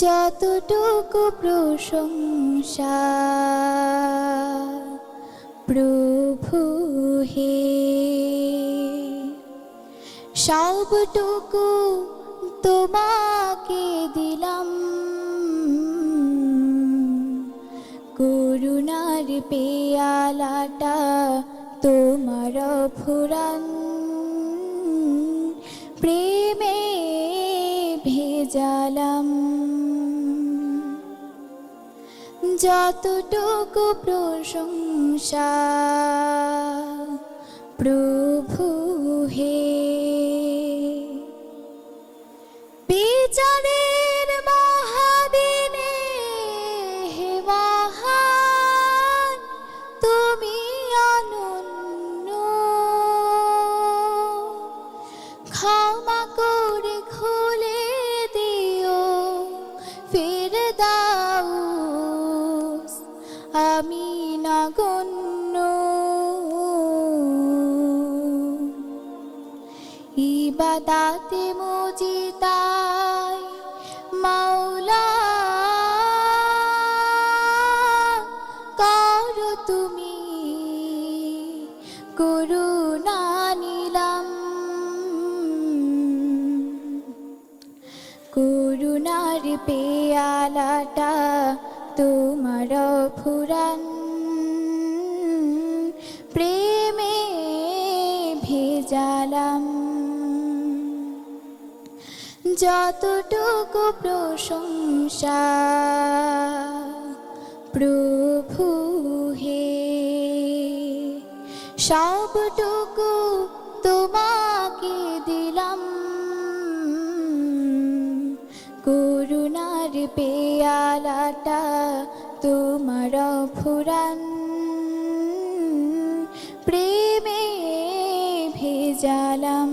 যতটুকু প্রশংসা প্রভু হে। সবটুকু তোমাকে দিলাম করুণার পেয়ালাটা তোমার ফুরান ভেজালাম যতটুকু প্রশংসা প্রভু হে। বিচারের নগণ্য ইবাদাতে মজিতাই মাওলা করো তুমি। করুণা নিলাম। করুণার পেয়ালাটা তোমার ফুরান ভেজালাম যতটুকু প্রশংসা প্রভু হে সবটুকু তোমাকে দিলাম। করুণার পেয়ালাটা তোমার ফুরান ভেজালাম